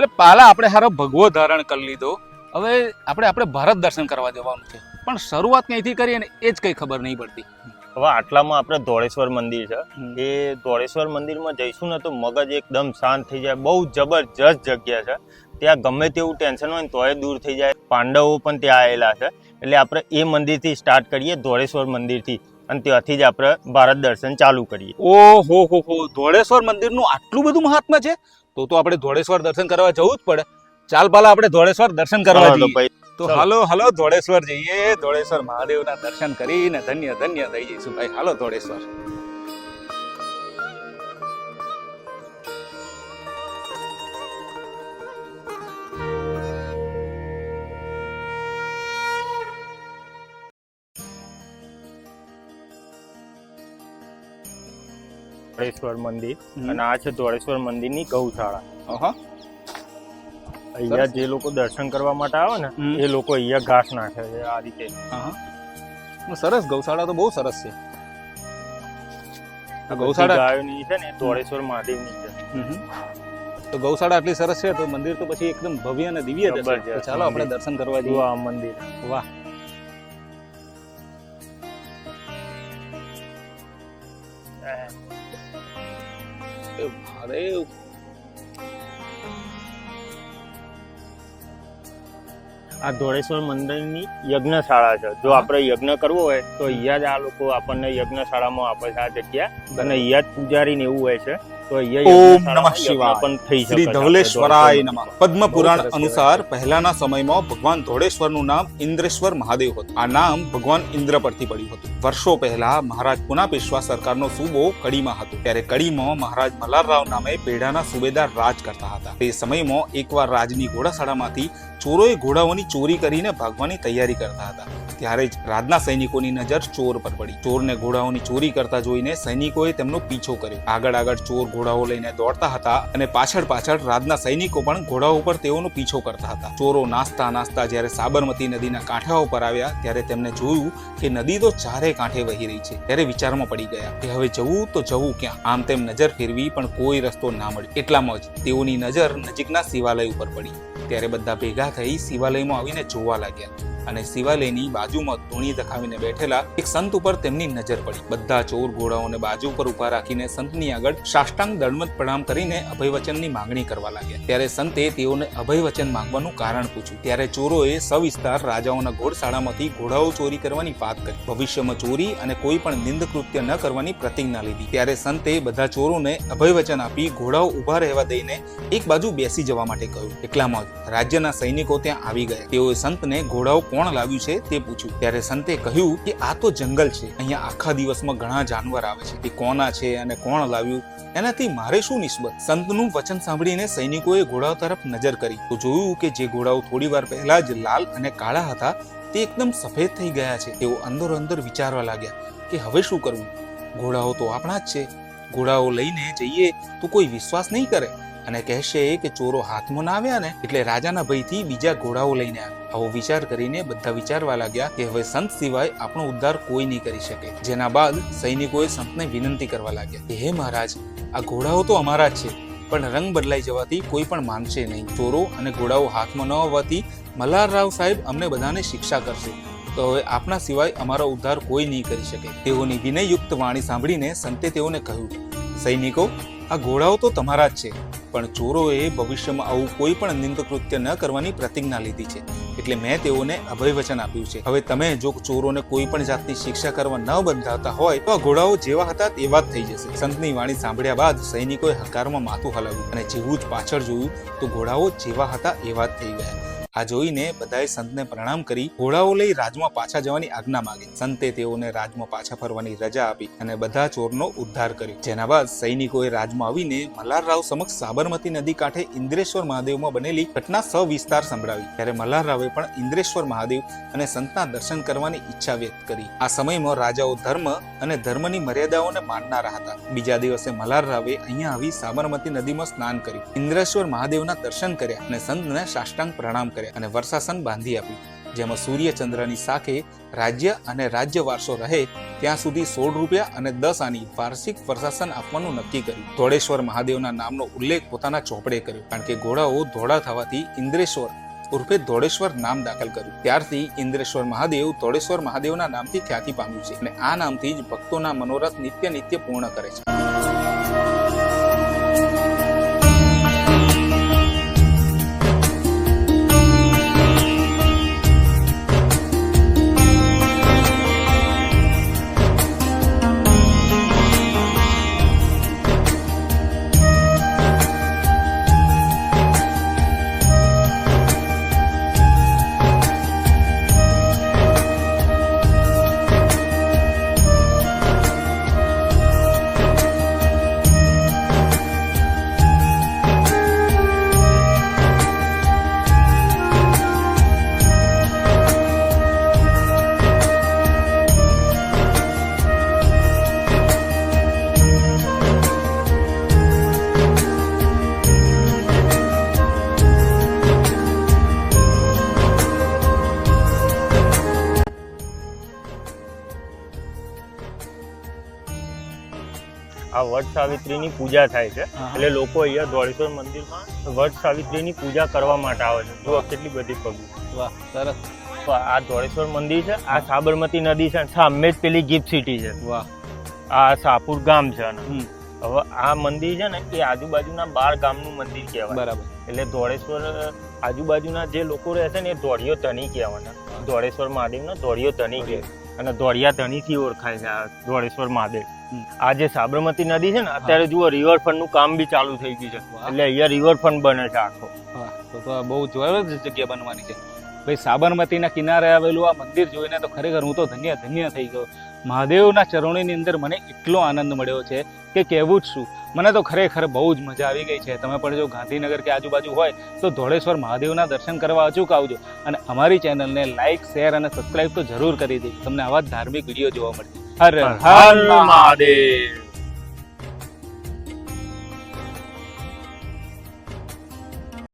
એટલે પાલા આપણે હારો ભગવો ધારણ કરી લીધો. હવે આપણે આપણે ભારત દર્શન કરવા જવાનું છે. પણ શરૂઆત ક્યાંથી કરીએ ને એ જ કંઈ ખબર નહીં પડતી. હવે આટલામાં આપણે ધોળેશ્વર મંદિર છે. એ ધોળેશ્વર મંદિરમાં જઈશું ને તો મગજ એકદમ શાંત થઈ જાય બહુ જબરજસ્ત જગ્યા છે. ત્યાં ગમે તેવું ટેન્શન હોય ને તોય દૂર થઈ જાય. પાંડવો પણ ત્યાં આવેલા છે. એટલે આપણે એ મંદિરથી સ્ટાર્ટ કરીએ ધોળેશ્વર મંદિરથી. અને ત્યાંથી જ આપણે ભારત દર્શન ચાલુ કરીએ. ઓહો હો હો. ધોળેશ્વર મંદિરનું આટલું બધું મહાત્મા છે? તો તો આપણે ધોળેશ્વર દર્શન કરવા જવું જ પડે. ચાલ પાલા આપણે ધોળેશ્વર દર્શન કરવા જઈએ. તો હાલો હાલો ધોળેશ્વર જઈએ. ધોળેશ્વર મહાદેવના દર્શન કરીને ધન્ય ધન્ય થઈ જઈશું ભાઈ હાલો ધોળેશ્વર. ધોળેશ્વર મંદિર અને આ છે ધોળેશ્વર મંદિરની ગૌશાળા. અહં. અહીંયા જે લોકો દર્શન કરવા માટે આવે ને એ લોકો અહીંયા ઘાસ નાખે છે આ રીતે. સરસ ગૌશાળા તો બહુ સરસ છે. ગૌશાળા ગાયોની છે ને ધોળેશ્વર મહાદેવની છે. તો ગૌશાળા આટલી સરસ છે તો મંદિર તો પછી એકદમ ભવ્ય અને દિવ્ય તો ચાલો આપણે દર્શન કરવા જઈએ. આ મંદિર. વાહ. આ ધોળેશ્વર મંદિરની યજ્ઞશાળા છે. જો આપણે યજ્ઞ કરવો હોય તો અહીંયા જ આ લોકો આપણને યજ્ઞશાળામાં આપે છે આ જગ્યા. અને અહીંયા જ પૂજારી ને એવું હોય છે ઓમ નમઃ શિવાય. યજ્ઞ પણ થઈ શકે શ્રી ધવલેશ્વરાય નમઃ. પદ્મ પુરાણ અનુસાર પહેલાના સમયમાં ભગવાન ધોળેશ્વરનું નામ ઇન્દ્રેશ્વર મહાદેવ હતું. આ નામ ભગવાન ઇન્દ્ર પરથી પડ્યું હતું. વર્ષો પહેલા મહારાજ પુના પેશવા સરકારનો સૂબો કડીમાં હતો. ત્યારે કડીમાં મહારાજ મલ્હારરાવ નામે પેઢાના સુબેદાર રાજ કરતા હતા. તે સમયમાં એકવાર રાજની ઘોડાશાળામાંથી ચોરોએ ઘોડાઓની ચોરી કરીને ભાગવાની તૈયારી કરતા હતા. ત્યારે જ રાજના સૈનિકોની નજર ચોર પર પડી. ચોરને ઘોડાઓની ચોરી કરતા જોઈને સૈનિકોએ તેમનો પીછો કર્યો. આગળ આગળ ચોર ઘોડાઓ લઈને દોડતા હતા અને પાછળ પાછળ રાજના સૈનિકો પણ ઘોડાઓ ઉપર તેઓનો પીછો કરતા હતા. ચોરો નાસ્તા નાસ્તા જ્યારે સાબરમતી નદીના કાંઠા ઉપર આવ્યા, ત્યારે તેમને જોયું કે નદી તો ચારે કાંઠે વહી રહી છે. ત્યારે વિચારમાં પડી ગયા કે હવે જવું તો જવું ક્યાં? આમ તેમ નજર ફેરવી પણ કોઈ રસ્તો ના મળ્યો. એટલામાં જ તેઓની નજર નજીકના શિવાલય ઉપર પડી. ત્યારે બધા ભેગા થઈ શિવાલયમાં આવીને જોવા લાગ્યા. અને શિવાલયની બાજુમાં ધૂણી દખાવીને બેઠેલા એક સંત ઉપર તેમની નજર પડી. બધા ચોર ઘોડાઓને બાજુ પર ઊભા રાખીને સંતની આગળ સાષ્ટાંગ દળમત પ્રણામ કરીને અભયવચનની માંગણી કરવા લાગ્યા. ત્યારે સંતે તેઓને અભયવચન માંગવાનું કારણ પૂછ્યું. ત્યારે ચોરોએ સવિસ્તાર રાજાઓના ઘોડશાળામાંથી ઘોડાઓ ચોરી કરવાની વાત કરી. ભવિષ્યમાં ચોરી અને કોઈ પણ નિંદ કૃત્ય ન કરવાની પ્રતિજ્ઞા લીધી. ત્યારે સંતે બધા ચોરોને અભયવચન આપી ઘોડાઓ ઊભા રહેવા દઈને એક બાજુ બેસી જવા માટે કહ્યું. એટલામાં જ રાજ્યના સૈનિકો ત્યાં આવી ગયા. તેઓએ સંતને ઘોડાઓ કોણ લાવ્યું છે તે પૂછ્યું. ત્યારે સંતે કહ્યું કે આ તો જંગલ છે. અહીંયા આખા દિવસમાં ઘણા જાનવર આવે છે. તે કોના છે અને કોણ લાવ્યું? એનાથી મારે શું નિસ્બત? સંતનું વચન સાંભળીને સૈનિકોએ ઘોડાઓ તરફ નજર કરી. તો જોયું કે જે ઘોડાઓ થોડી વાર પહેલા જ લાલ અને કાળા હતા, તે એકદમ સફેદ થઈ ગયા છે. તેઓ અંદર અંદર વિચારવા લાગ્યા કે હવે શું કરવું? ઘોડાઓ તો આપણા જ છે. ઘોડાઓ લઈને જઈએ તો કોઈ વિશ્વાસ નહીં કરે. અને કહેશે કે ચોરો હાથમાં ના આવ્યા ને, એટલે રાજાના ભયથી બીજા ઘોડાઓ લઈને આવ્યા. આવો વિચાર કરીને બધા વિચારવા લાગ્યા કે હવે સંત સિવાય આપણો ઉદ્ધાર કોઈ નહીં કરી શકે. જેના બાદ સૈનિકોએ સંતને વિનંતી કરવા લાગ્યા કે, હે મહારાજ, આ ઘોડાઓ તો અમારા જ છે, પણ રંગ બદલાઈ જવાથી કોઈ પણ માનશે નહીં. ચોરો અને ઘોડાઓ હાથમાં ન હોવાથી મલ્હારરાવ સાહેબ અમને બધાને શિક્ષા કરશે. તો હવે આપના સિવાય અમારો ઉદ્ધાર કોઈ નહીં કરી શકે. તેઓની વિનયયુક્ત વાણી સાંભળીને સંતે તેઓને કહ્યું, સૈનિકો, આ ઘોડાઓ તો તમારા જ છે, પણ ચોરોએ ભવિષ્યમાં આવું કોઈ પણ નિંદ કૃત્ય ન કરવાની પ્રતિજ્ઞા લીધી છે. એટલે મેં તેઓને અભયવચન આપ્યું છે. હવે તમે જો ચોરોને કોઈ પણ જાતની શિક્ષા કરવા ન બંધાતા હોય, તો આ ઘોડાઓ જેવા હતા તેવા જ થઈ જશે. સંતની વાણી સાંભળ્યા બાદ સૈનિકોએ હકારમાં માથું હલાવ્યું અને જેવું જ પાછળ જોયું, તો ઘોડાઓ જેવા હતા એવા જ થઈ ગયા. આ જોઈને બધાએ સંતને પ્રણામ કરી ઘોડાઓ લઈ રાજમાં પાછા જવાની આજ્ઞા માંગી. સંતે તેઓને રાજમાં પાછા ફરવાની રજા આપી અને બધા ચોરનો ઉદ્ધાર કર્યો. જેના બાદ સૈનિકોએ રાજમાં આવીને મલ્હારરાવ સમક્ષ સાબરમતી નદી કાંઠે ઇન્દ્રેશ્વર મહાદેવમાં બનેલી ઘટના સવિસ્તાર સંભળાવી. ત્યારે મલ્હારરાવે પણ ઇન્દ્રેશ્વર મહાદેવ અને સંતના દર્શન કરવાની ઈચ્છા વ્યક્ત કરી. આ સમયમાં રાજાઓ ધર્મ અને ધર્મની મર્યાદાઓને માનનારા હતા. બીજા દિવસે મલ્હારરાવે અહીંયા આવી સાબરમતી નદીમાં સ્નાન કર્યું. ઇન્દ્રેશ્વર મહાદેવના દર્શન કર્યા અને સંતને સાષ્ટાંગ પ્રણામ કર્યા. અને વર્ષાસન બાંધી આપ્યું જેમાં સૂર્યચંદ્રની સાથે રાજ્ય અને રાજ્ય વારસો રહે, ત્યાં સુધી સોળ રૂપિયા અને દસ આની વાર્ષિક વર્ષાસન આપવાનું નક્કી કર્યું. ધોળેશ્વર મહાદેવના નામનો ઉલ્લેખ પોતાના ચોપડે કર્યો, કારણ કે ઘોડાઓ ધોળા થવાથી ઇન્દ્રેશ્વર ઉર્ફે ધોળેશ્વર નામ દાખલ કર્યું. ત્યારથી ઇન્દ્રેશ્વર મહાદેવ ધોળેશ્વર મહાદેવના નામથી ખ્યાતિ પામ્યું છે અને આ નામથી જ ભક્તોના મનોરથ નિત્ય નિત્ય પૂર્ણ કરે છે. આ વટ સાવિત્રીની પૂજા થાય છે. એટલે લોકો અહીંયા ધોળેશ્વર મંદિરમાં વટ સાવિત્રીની પૂજા કરવા માટે આવે છે. જો કેટલી બધી પબ્લિક વાહ સરસ. તો આ ધોળેશ્વર મંદિર છે આ સાબરમતી નદી છે સામે જ પેલી ગિફ્ટ સિટી છે. વાહ. આ સાપુર ગામ છે હવે આ મંદિર છે ને એ આજુબાજુના બાર ગામનું મંદિર કહેવાય. બરાબર. એટલે ધોળેશ્વર આજુબાજુના જે લોકો રહે છે ને એ ધોળિયો ધણી કહેવાના. ધોળેશ્વર મહાદેવનો ધોળિયો ધણી કહે અને ધોળિયા ધણીથી ઓળખાય છે આ ધોળેશ્વર મહાદેવ. આ જે સાબરમતી નદી છે ને અત્યારે જુઓ રિવરફ્રન્ટનું કામ બી ચાલુ થઈ ગયું છે. એટલે અહીંયા રિવરફ્રન્ટ બને છે આખો. તો તો બહુ જોરદાર જગ્યા બનવાની છે. ભાઈ સાબરમતીના કિનારે આવેલું આ મંદિર જોઈને તો ખરેખર હું તો ધન્ય ધન્ય થઈ ગયો. મહાદેવના ચરણોની અંદર મને એટલો આનંદ મળ્યો છે કે કહેવું જ શું. મને તો ખરેખર બહુ જ મજા આવી ગઈ છે. તમે પણ જો ગાંધીનગર કે આજુબાજુ હોય તો ધોળેશ્વર મહાદેવના દર્શન કરવા અચૂક આવજો. અને અમારી ચેનલને લાઇક શેર અને સબસ્ક્રાઇબ તો જરૂર કરી દેજો. તમને આવા ધાર્મિક વીડિયો જોવા મળશે. હર હર મહાદેવ.